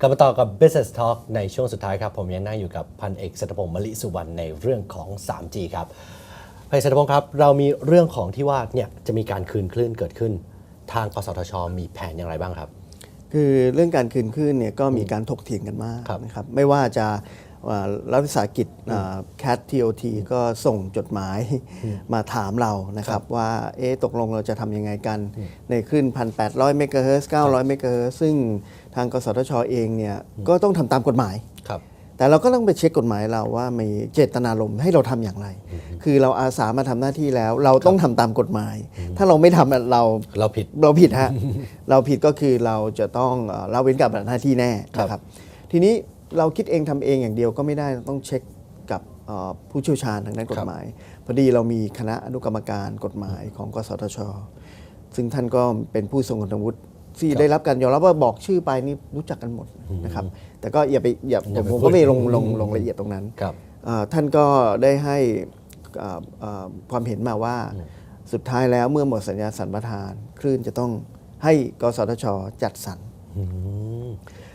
กลับมาต่อกับ Business Talk ในช่วงสุดท้ายครับ ผมยังนั่งอยู่กับพันเอกเศรษฐพงศ์มลิสุวรรณในเรื่องของ 3G ครับพันเอกเศรษฐพงศ์ครับ เรามีเรื่องของที่ว่าเนี่ยจะมีการคืนคลื่นเกิดขึ้น ทางกสทช มีแผนอย่างไรบ้างครับ คือเรื่องการคืนคลื่นเนี่ยก็มีการถกเถียงกันมากครับนะครับไม่ว่าจะอ่ารัฐวิสาหกิจแคททีโอทีก็ส่งจดหมายมาถามเรานะครับว่าเอ๊ะตกลงเราจะทำยังไงกันในคลื่น 1,800 เมกะเฮิรตซ์900 เมกะเฮิรตซ์ซึ่งทางกสทชเองเนี่ยก็ต้องทำตามกฎหมายครับ แต่เราก็ต้องไปเช็คกฎหมายเราว่ามีเจตนารมณ์ให้เราทำอย่างไร คือเราอาสามาทำหน้าที่แล้ว เราต้องทำตามกฎหมาย ถ้าเราไม่ทำอะเราเราผิดเราผิดฮะเราผิดก็คือเราจะต้องเอ่อละเว้นกับหน้าที่แน่ครับนะครับ ทีนี้เราคิดเองทำเองอย่างเดียวก็ไม่ได้ต้องเช็คกับเอ่อผู้เชี่ยวชาญทางด้านกฎหมายพอดีเรามีคณะอนุกรรมการกฎหมายของกสทช ซึ่งท่านก็เป็นผู้ทรงคุณวุฒิ ที่ได้รับการยอมรับว่าบอกชื่อไปนี่รู้จักกันหมดนะครับ แต่ก็อย่าไปอย่าอย่าไปผมพูก็ดไม่ลงลงลงละเอียดตรงนั้นครับเอ่อท่านก็ได้ให้เอ่อเอ่อความเห็นมาว่าสุดท้ายแล้วเมื่อหมดสัญญาสัมปทาน คลื่นจะต้องให้กสทชจัดสรร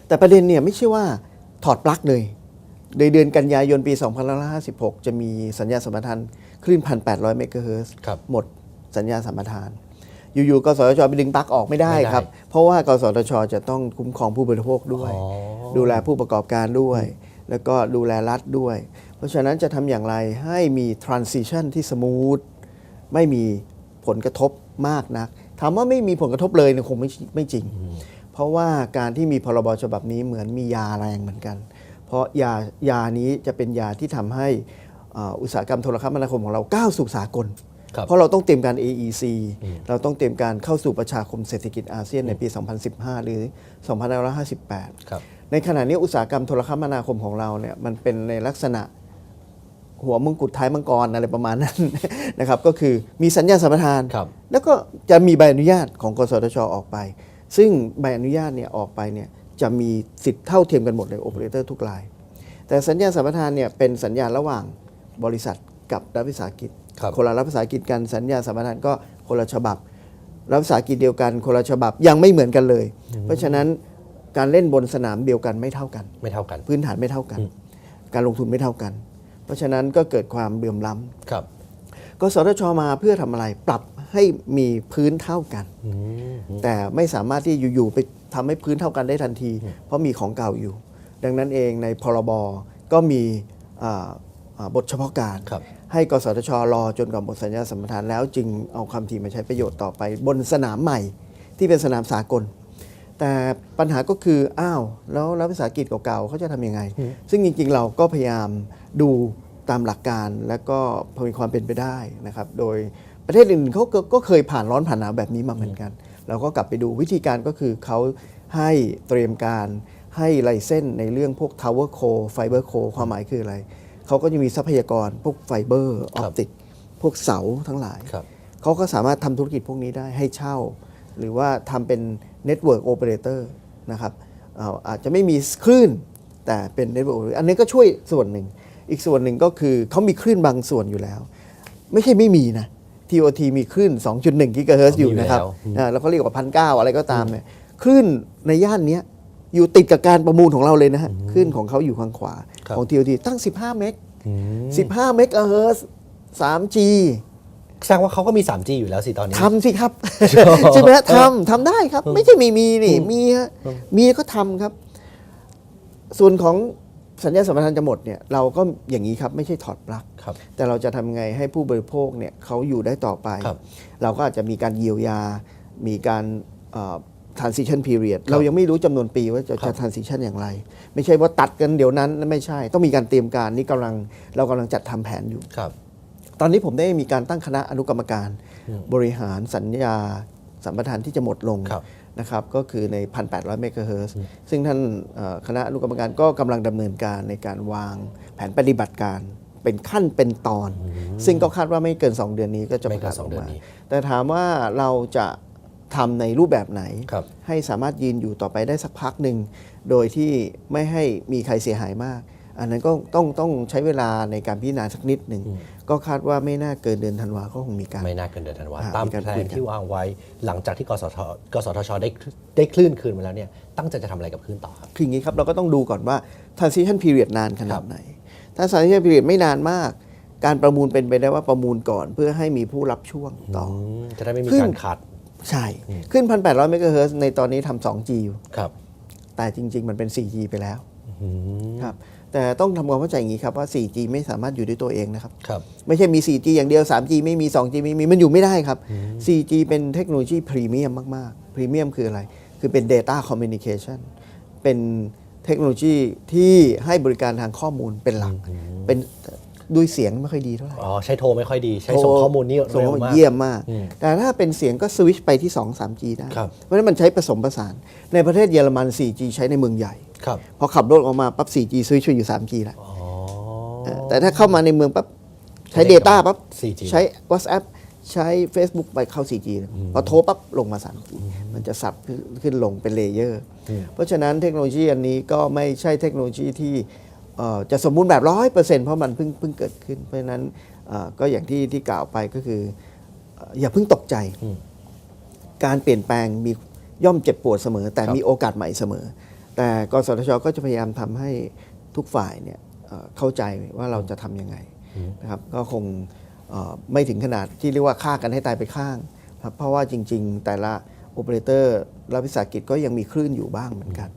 แต่ประเด็นเนี่ยไม่ใช่ว่าถอดปลั๊กเลยในเดือนกันยายนปี 2556 จะมีสัญญาสัมปทานคลื่น 1,800 เมกะเฮิรตซ์ครับหมดสัญญาสัมปทาน อยู่ๆกสทชไปดึงปลั๊กออกไม่ได้ไม่ได้ครับ เพราะว่ากสทชจะต้องคุ้มครองผู้บริโภคด้วยอ๋อดูแลผู้ประกอบการด้วย แล้วก็ดูแลรัฐด้วย เพราะฉะนั้นจะทำอย่างไรให้มี transition ที่สมูทไม่มีผลกระทบมากนักถามว่าไม่มีผลกระทบเลยเนี่ยคงไม่ไม่จริง เพราะว่าการที่มีพรบฉบับนี้เหมือนมียาแรงเหมือนกัน เพราะยายานี้จะเป็นยาที่ทำให้อ่าอุตสาหกรรมโทรคมนาคมของเราก้าวสู่สากลครับ เพราะเราต้องเตรียมการ AEC เราต้องเตรียมการเข้าสู่ประชาคมเศรษฐกิจอาเซียนในปี 2015 หรือ 2558ครับในขณะนี้อุตสาหกรรมโทรคมนาคมของเราเนี่ยมันเป็นในลักษณะหัวมงกุฎท้ายมังกรอะไรประมาณนั้นนะครับก็คือมีสัญญาสัมปทานครับแล้วก็จะมีใบอนุญาตของกสทชออกไป ซึ่งใบอนุญาตเนี่ยออกไปเนี่ยจะมีสิทธิ์เท่าเทียมกันหมดเลยโอเปอเรเตอร์ทุกราย แต่สัญญาสัมปทานเนี่ยเป็นสัญญาระหว่างบริษัทกับรัฐวิสาหกิจ ครับคนละรัฐวิสาหกิจกันสัญญาสัมปทานก็คนละฉบับ รัฐวิสาหกิจเดียวกันคนละฉบับยังไม่เหมือนกันเลย เพราะฉะนั้นการเล่นบนสนามเดียวกันไม่เท่ากัน ไม่เท่ากัน พื้นฐานไม่เท่ากัน การลงทุนไม่เท่ากัน เพราะฉะนั้นก็เกิดความเบื่อมล้ำครับกสทชมาเพื่อทำอะไรปรับให้มีพื้นเท่ากัน แต่ไม่สามารถที่อยู่ๆไปทำให้พื้นเท่ากันได้ทันที เพราะมีของเก่าอยู่ ดังนั้นเองในพรบก็มีอ่าอ่า บทเฉพาะการครับให้กสทชรอจนกว่าหมดสัญญาสัมปทานแล้วจึงเอาความถี่มาใช้ประโยชน์ต่อไป บนสนามใหม่ที่เป็นสนามสากล แต่ปัญหาก็คือ อ้าว แล้วรัฐวิสาหกิจเก่าๆเขาจะทำยังไง ซึ่งจริงๆเราก็พยายามดูตามหลักการและก็มีความเป็นไปได้นะครับ โดยประเทศอื่นๆเขาก็ก็เคยผ่านร้อนผ่านหนาวแบบนี้มาเหมือนกัน เราก็กลับไปดูวิธีการก็คือเขาให้เตรียมการให้ไลเส้นในเรื่องพวก Tower Core Fiber Core ความหมายคืออะไร เขาก็จะมีทรัพยากรพวกไฟเบอร์ออปติกพวกเสาทั้งหลายครับเขาก็สามารถทำธุรกิจพวกนี้ได้ให้เช่า หรือว่าทำเป็น Network Operator นะครับเอาอาจจะไม่มีคลื่นแต่เป็น Network Operator อันนี้ก็ช่วยส่วนหนึ่ง อีกส่วนหนึ่งก็คือเขามีคลื่นบางส่วนอยู่แล้ว ไม่ใช่ไม่มีนะ TOT มีคลื่น 2.1 กิกะเฮิรตซ์อยู่นะครับมีอยู่แล้วอ่าแล้วเขาเรียกว่าพันเอะไรก็ตามเนี่ยคลื่นในย่านเนี้ยอยู่ติดกับการประมูลของเราเลยนะฮะคลื่นของเขาอยู่ข้างขวาครับ ของ TOT ตั้ง 15 เมก 15 เมกะเฮิรตซ์ 3G แสดงว่าเขาก็มี 3G อยู่แล้วสิตอนนี้ ทำสิครับ ใช่ไหมฮะทำทำได้ครับ ไม่ใช่มีมีนี่มีฮะมีก็ทำครับ ส่วนของสัญญาสัมปทานจะหมดเนี่ยเราก็อย่างนี้ครับไม่ใช่ถอดปลั๊กครับแต่เราจะทำไงให้ผู้บริโภคเนี่ยเขาอยู่ได้ต่อไป ครับ เราก็อาจจะมีการเยียวยา มีการเอ่อ transition period เรายังไม่รู้จำนวนปีว่าจะครัจะบ transition อย่างไร ไม่ใช่ว่าตัดกันเดี๋ยวนั้นนั่นไม่ใช่ ต้องมีการเตรียมการนี่กำลังเรากำลังจัดทำแผนอยู่ ครับ ตอนนี้ผมได้มีการตั้งคณะอนุกรรมการ บริหารสัญญาสัมปทานที่จะหมดลงครับนะครับก็คือใน 1,800 เมกะเฮิรตซ์ซึ่งท่านเอ่อคณะอนุกรรมการก็กำลังดำเนินการในการวางแผนปฏิบัติการเป็นขั้นเป็นตอน ซึ่งก็คาดว่าไม่เกิน 2 เดือนนี้ก็จะไม่ประเกินกาศสอองอกเดือนมานี้ แต่ถามว่าเราจะ ทำในรูปแบบไหนครับให้สามารถยืนอยู่ต่อไปได้สักพักหนึ่ง โดยที่ไม่ให้มีใครเสียหายมาก อันนั้นก็ต้องต้องใช้เวลาในการพิจารณาสักนิดหนึ่ง ก็คาดว่าไม่น่าเกินเดือนธันวาก็คงมีการ ไม่น่าเกินเดือนธันวาอ่าตามมีการแผคุยนกันที่วางไว้ หลังจากที่กสทกสทชได้ได้คลื่นคืนมาแล้วเนี่ยตั้งใจจะทำอะไรกับคลื่นต่อครับคืออย่างนี้ครับเราก็ต้องดูก่อนว่า transition period นานขนาดไหน ถ้า transition period ไม่นานมากการประมูลเป็นไปได้ว่าประมูลก่อนเพื่อให้มีผู้รับช่วงต่ออมจะได้ไม่มีคลื่นการขาด ใช่ ขึ้น 1,800เมกะเฮิรตซ์ในตอนนี้ทำ 2G อยู่ ครับ แต่จริง ๆ มันเป็น 4G ไปแล้วอืมครับ แต่ต้องทำความเข้าใจอย่างนี้ครับว่า 4G ไม่สามารถอยู่ด้วยตัวเองนะครับ ครับ ไม่ใช่มี 4G อย่างเดียว 3G ไม่มี 2G ไม่มี มันอยู่ไม่ได้ครับ 4G เป็นเทคโนโลยีพรีเมียมมาก ๆ พรีเมียมคืออะไร คือเป็น Data Communication เป็นเทคโนโลยีที่ให้บริการทางข้อมูลเป็นหลัก เป็น ด้วยเสียงไม่ค่อยดีเท่าไหร่อ๋อใช้โทรไม่ค่อยดีใช้ส่งข้อมูลนี่ส่งเร็ข้วอมูลมาก เยี่ยมมาก อืมแต่ถ้าเป็นเสียงก็สวิตช์ไปที่ 2 3G ได้ ครับ เพราะฉะนั้นมันใช้ผสมผสาน ในประเทศเยอรมัน 4G ใช้ในเมืองใหญ่ ครับพอขับรถออกมาปั๊บ 4G สวิตช์ไปอยู่ 3G แล้วอ๋อ เออแต่ถ้าเข้ามาในเมืองปั๊บใช้ไม่ได้ Data ปั๊บ 4G ใช้ WhatsApp ใช้ Facebook ไปเข้า 4G เลยพอโทรปั๊บลงมา 3G มันจะสับขึ้นขึ้นลงเป็นเลเยอร์ เพราะฉะนั้นเทคโนโลยีอันนี้ก็ไม่ใช่เทคโนโลยีที่เอ่อ จะสมบูรณ์แบบร้อยเปอร์เซ็นต์เพราะมันเพิ่งเพิ่งเกิดขึ้น เพราะฉะนั้นเอ่อก็อย่างที่ที่กล่าวไปก็คือเอ่ออย่าเพิ่งตกใจอืมการเปลี่ยนแปลงมีย่อมเจ็บปวดเสมอ แต่ครับมีโอกาสใหม่เสมอ แต่กสทชก็จะพยายามทำให้ทุกฝ่ายเนี่ยเอ่อเข้าใจว่าเราจะทำยังไงนะครับ ก็คงเอ่อไม่ถึงขนาดที่เรียกว่าฆ่ากันให้ตายไปข้างครับเพราะว่าจริง ๆ แต่ละโอเปอเรเตอร์รัฐวิสาหกิจก็ยังมีคลื่นอยู่บ้างเหมือนกัน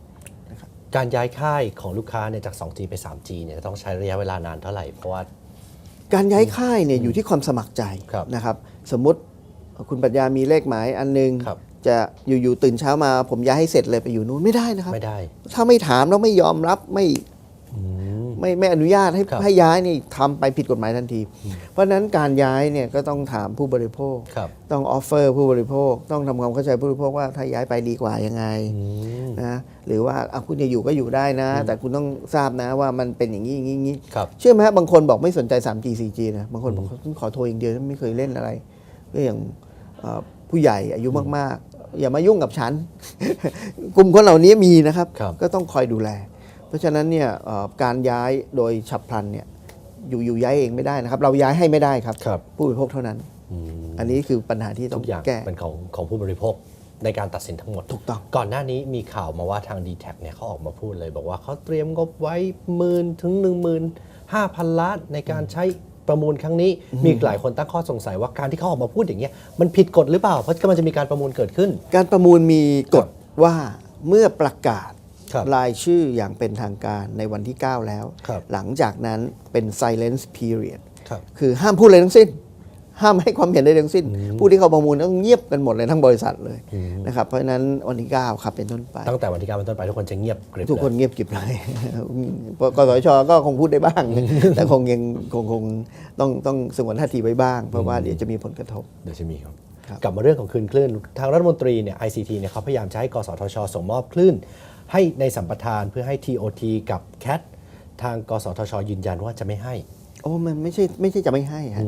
การย้ายค่ายของลูกค้าเนี่ยจาก 2G ไป 3G เนี่ยต้องใช้ระยะเวลานานเท่าไหร่เพราะว่า การย้ายค่ายเนี่ยอยู่ที่ความสมัครใจครับนะครับสมมุติคุณปรัญญามีเลขหมายอันหนึง ครับ จะอยู่ๆตื่นเช้ามา ผมย้ายให้เสร็จเลยไปอยู่นู้นไม่ได้นะครับ ไม่ได้ถ้าไม่ถามแล้วไม่ยอมรับไม่ อืม ไม่ไม่อนุญาตให้ครับให้ย้ายนี่ทำไปผิดกฎหมายทันที เพราะฉะนั้นการย้ายเนี่ยก็ต้องถามผู้บริโภคครับต้องออฟเฟอร์ผู้บริโภค ต้องทำความเข้าใจผู้บริโภคว่าถ้าย้ายไปดีกว่ายังไงอืมนะหรือว่าอะคุณจะอยู่ก็อยู่ได้นะ แต่คุณต้องทราบนะว่ามันเป็นอย่างนี้อย่างนี้อย่างนี้ครับเชื่อไหมฮะบางคนบอกไม่สนใจ 3G 4G นะบางคนบอกฉันขอโทรอย่างเดียวฉันไม่เคยเล่นอะไรก็อย่างเอ่อผู้ใหญ่อายุมากๆ อย่ามายุ่งกับฉัน กลุ่มคนเหล่านี้มีนะครับครับก็ต้องคอยดูแลเพ ราะฉะนั้นเนี่ยเอ่อการย้ายโดยฉับพลันเนี่ยอยู่อยู่ย้ายเองไม่ได้นะครับ เราย้ายให้ไม่ได้ครับครับผู้บริโภคเท่านั้นอืมอันนี้คือปัญหาที่ต้อทุงกอย่างแก้เป็นของของผู้บริโภคในการตัดสินทั้งหมดถูกต้องก่อนหน้านี้มีข่าวมาว่าทาง d t แทเนี่ยเขาออกมาพูดเลย บอกว่าเขาเตรียมงบไว้หมื่นถึง1 5 0 0 0 ล้านในการใช้ประมูลครั้งนี้มีหลายคนตั้งข้อสงสัยว่าการที่เขาออกมาพูดอย่างเงี้ยมันผิดกฎหรือเปล่าเพราะกำลังจะมีการประมูลเกิดขึ้น การประมูลมีกฎว่าเมื่อประกาศค รับรายชื่ออย่างเป็นทางการในวันที่ 9 แล้วครับหลังจากนั้นเป็น silence period ครับคือห้ามพูดอะไรทั้งสิ้น ห้ามให้ความเห็นใดทั้งสิ้น ผู้ที่เขาประมูลต้องเงียบกันหมดเลยทั้งบริษัทเลยนะครับเพราะฉะนั้นวันที่ 9 ครับเป็นต้นไป ตั้งแต่วันที่ 9 เป็นต้นไปทุกคนจะเงียบกริบทุกคนเลยเงียบกริบเลยกสชก็คงพูดได้บ้าง แต่คงยังคงคงต้องต้องสงวนท่าทีไว้บ้าง เพราะว่าเดี๋ยวจะมีผลกระทบเดี๋ยวจะมีครับครับกลับมาเรื่องของคลื่นคลื่น ทางรัฐมนตรีเนี่ย ICT เนี่ยเขาพยายามจะให้กสทช ส่งมอบคลื่น ให้ในสัมปทานเพื่อให้ TOT กับ CAT ทางกสทช ยืนยันว่าจะไม่ให้ โอ้มันไม่ใช่ไม่ใช่จะไม่ให้ฮะ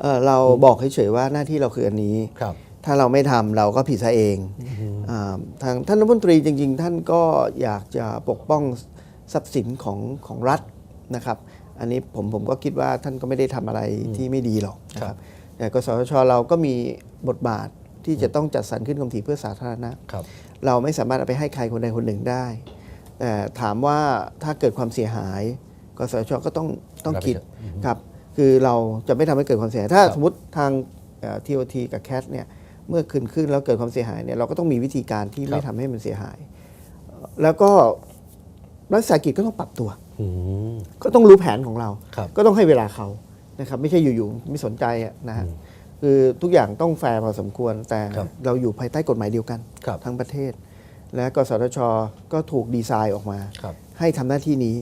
เอ่อเราบอกเฉยๆว่าหน้าที่เราคืออันนี้ ครับ ถ้าเราไม่ทำเราก็ผิดซะเองอาทางท่านรัฐมนตรีจริง ๆ ท่านก็อยากจะปกป้องทรัพย์สินของของรัฐนะครับ อันนี้ผมผมก็คิดว่าท่านก็ไม่ได้ทำอะไรที่ไม่ดีหรอกนะคครัรับ บแต่กสทชเราก็มีบทบาทที่จะต้องจัดสรรขึ้นคำถีเพื่อสาธารณะ ครับ เราไม่สามารถเอาไปให้ใครคนใดคนหนึ่งได้แต่ถามว่าถ้าเกิดความเสียหายกสทชก็ต้องต้องรับผิดคิดครับคือเราจะไม่ทำให้เกิดความเสียหาย ถ้าครับสมมติทางทีโอทีกับแคทเนี่ยเมื่อคืนขึ้นแล้วเกิดความเสียหายเนี่ยเราก็ต้องมีวิธีการที่ไม่ทำให้มันเสียหายเอ่อแล้วก็รัฐวิสาหกิจก็ต้องปรับตัวอืมก็ต้องรู้แผนของเราครับก็ต้องให้เวลาเขานะครับ ไม่ใช่อยู่ๆไม่สนใจอะนะฮะ คือทุกอย่างต้องแฟร์พอสมควร แต่ครับเราอยู่ภายใต้กฎหมายเดียวกันครับทั้งประเทศ และกสทชก็ถูกดีไซน์ออกมาครับให้ทำหน้าที่นี้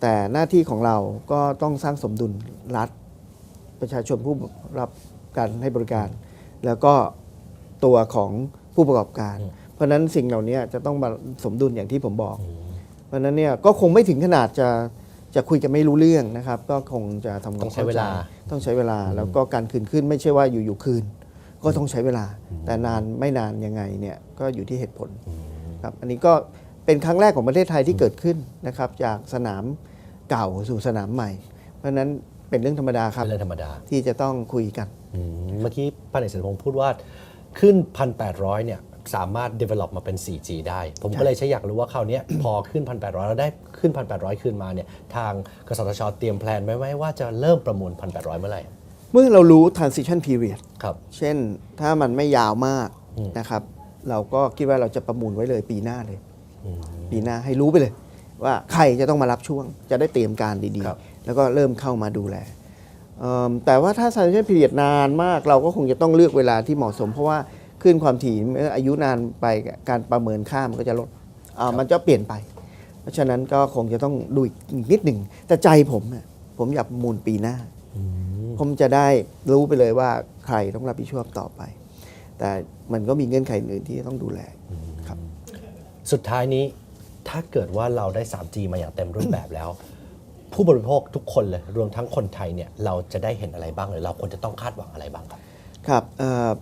แต่หน้าที่ของเราก็ต้องสร้างสมดุลรัฐ ประชาชนผู้รับการให้บริการ แล้วก็ตัวของผู้ประกอบการ เพราะฉะนั้นสิ่งเหล่านี้จะต้องมาสมดุลอย่างที่ผมบอก เพราะฉะนั้นเนี่ยก็คงไม่ถึงขนาดจะ จะคุยกันไม่รู้เรื่องนะครับ ก็คงจะทำความต้องใช้เวลาข้ใจต้องใช้เวลา แล้วก็การคืนขึ้นไม่ใช่ว่าอยู่ๆคืน ก็ต้องใช้เวลา แต่นานไม่นานยังไงเนี่ยก็อยู่ที่เหตุผลครับอันนี้ก็เป็นครั้งแรกของประเทศไทยที่เกิดขึ้นนะครับ จากสนามเก่าสู่สนามใหม่ เพราะฉะนั้นเป็นเรื่องธรรมดาครับ เป็นเรื่องธรรมดาที่จะต้องคุยกัน อืมเมื่อกี้พันเอกเสถียรพงศ์พูดว่าขึ้น 1,800 เนี่ย สามารถ develop มาเป็น 4G ได้ ผมก็เลยใช้อยากรู้ว่าคราวเนี้ยพอขึ้น 1,800 แล้วได้ขึ้น 1,800 ขึ้นมาเนี่ยทางกสทชเตรียมแพลนไว้ไหมว่าจะเริ่มประมูล 1,800 เมื่อไหร่ เมื่อเรารู้ transition period ครับ เช่นถ้ามันไม่ยาวมากนะครับ เราก็คิดว่าเราจะประมูลไว้เลยปีหน้าเลย ปีหน้าให้รู้ไปเลย ว่าใครจะต้องมารับช่วง จะได้เตรียมการดีครับๆแล้วก็เริ่มเข้ามาดูแลเอิ่มแต่ว่าถ้า transition period นานมาก เราก็คงจะต้องเลือกเวลาที่เหมาะสม เพราะว่า ขึ้นความถี่เมื่ออายุนานไปการประเมินค่ามันก็จะลดอ่ามันจะเปลี่ยนไป เพราะฉะนั้นก็คงจะต้องดูอีกนิดหนึ่งแต่ใจผมอะผมอยากประมูลปีหน้า ผมจะได้รู้ไปเลยว่าใครต้องรับผิดชอบต่อไป แต่มันก็มีเงื่อนไขอื่นที่ต้องดูแลครับ สุดท้ายนี้ถ้าเกิดว่าเราได้ 3G มาอย่างเต็มรูปแบบแล้ว ผู้บริโภคทุกคนเลย รวมทั้งคนไทยเนี่ยเราจะได้เห็นอะไรบ้างหรือเราควรจะต้องคาดหวังอะไรบ้างครับ ครับ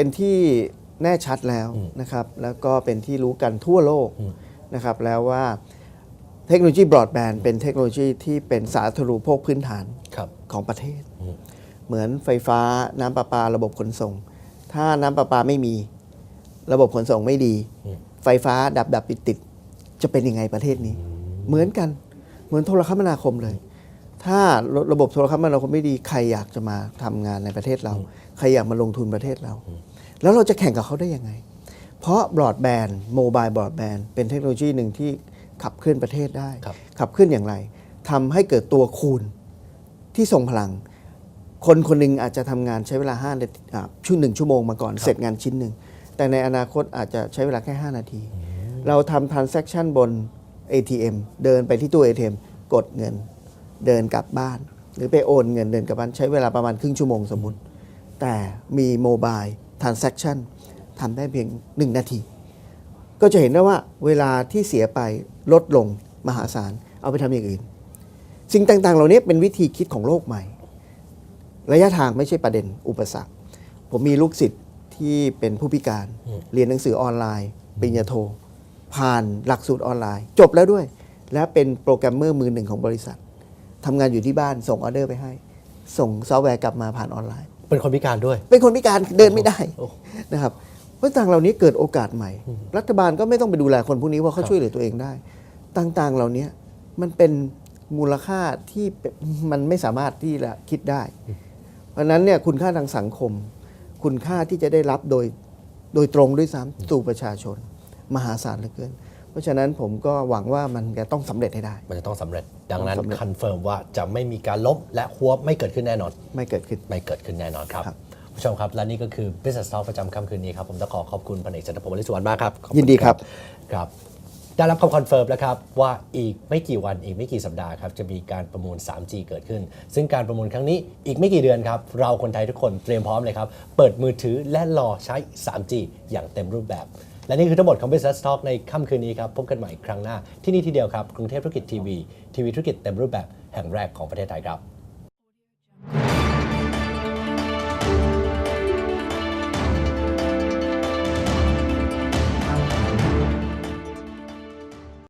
เอ่อเป็นที่แน่ชัดแล้วนะครับ แล้วก็เป็นที่รู้กันทั่วโลกนะครับ แล้วว่าเทคโนโลยีบรอดแบนด์เป็นเทคโนโลยีที่เป็นสาธารณูปโภคพื้นฐานครับของประเทศ เหมือนไฟฟ้าน้ำประปาระบบขนส่ง ถ้าน้ำประปาไม่มี ระบบขนส่งไม่ดี ไฟฟ้าดับดับติดติดจะเป็นยังไงประเทศนี้ เหมือนกันเหมือนโทรคมนาคมเลย ถ้าระระบบโทรคมนาคมไม่ดีใครอยากจะมาทำงานในประเทศเรา ใครอยากมาลงทุนประเทศเรา แล้วเราจะแข่งกับเขาได้ยังไง เพราะบรอดแบนด์โมบายบรอดแบนด์เป็นเทคโนโลยีหนึ่งที่ขับเคลื่อนประเทศได้ครับขับเคลื่อนอย่างไรทำให้เกิดตัวคูณที่ทรงพลัง คนคนหนึ่งอาจจะทำงานใช้เวลา5นาทีอ่าชั่วหนึ่งชั่วโมงมาก่อนเสร็จงานชิ้นหนึ่งแต่ในอนาคตอาจจะใช้เวลาแค่ 5 นาที เราทำ transaction บน ATM เดินไปที่ตู้ ATM กดเงิน เดินกลับบ้าน หรือไปโอนเงินเดินกลับบ้าน ใช้เวลาประมาณครึ่งชั่วโมงสมมุติ แต่มีโมบาย transaction ทำได้เพียง 1 นาที ก็จะเห็นได้ว่าเวลาที่เสียไปลดลงมหาศาล เอาไปทำอย่างอื่น สิ่งต่างๆ เหล่านี้เป็นวิธีคิดของโลกใหม่ ระยะทางไม่ใช่ประเด็นอุปสรรค ผมมีลูกศิษย์ที่เป็นผู้พิการ เรียนหนังสือออนไลน์ปริญญาโท ผ่านหลักสูตรออนไลน์ จบแล้วด้วย และเป็นโปรแกรมเมอร์มือหนึ่งของบริษัท ทำงานอยู่ที่บ้านส่งออเดอร์ไปให้ ส่งซอฟต์แวร์กลับมาผ่านออนไลน์ เป็นคนพิการด้วย เป็นคนพิการเดินไม่ได้โอ้นะครับเพราะต่างเหล่านี้เกิดโอกาสใหม่รัฐบาลก็ไม่ต้องไปดูแลคนพวกนี้ว่าเขาช่วยเหลือตัวเองได้ ต่างๆเหล่านี้มันเป็นมูลค่าที่เป็นมันไม่สามารถที่จะคิดได้ เพราะฉะนั้นเนี่ยคุณค่าทางสังคม คุณค่าที่จะได้รับโดยโดยตรงด้วยซ้ำสู่ประชาชน มหาศาลเหลือเกิน เพราะฉะนั้นผมก็หวังว่ามันจะต้องสำเร็จให้ได้ มันจะต้องสำเร็จ ดังนั้นต้องสำเร็จคอนเฟิร์มว่าจะไม่มีการล้มและหัวไม่เกิดขึ้นแน่นอน ไม่เกิดขึ้นไม่เกิดขึ้นแน่นอนครับครับผู้ชมครับและนี่ก็คือ Business Talk ประจำค่ำคืนนี้ครับผมต้องขอขอบคุณพันเอกเจตพงศ์วลิสุวรรณมากครับขอณยินดีครับครับได้รับคำคอนเฟิร์มแล้วครับว่าอีกไม่กี่วันอีกไม่กี่สัปดาห์ครับจะมีการประมูล 3G เกิดขึ้น ซึ่งการประมูลครั้งนี้อีกไม่กี่เดือนครับเราคนไทยทุกคนเตรียมพร้อมเลยครับเปิดมือถือและรอใช้ 3G อย่างเต็มรูปแบบ และนี่คือทั้งหมดของ Business Talk ในค่ำคืนนี้ครับพบกันใหม่ครั้งหน้าที่นี่ทีเดียวครับกรุงเทพธุรกิจทีวีทีวีธุรกิจเต็มรูปแบบแห่งแรกของประเทศไทยครับ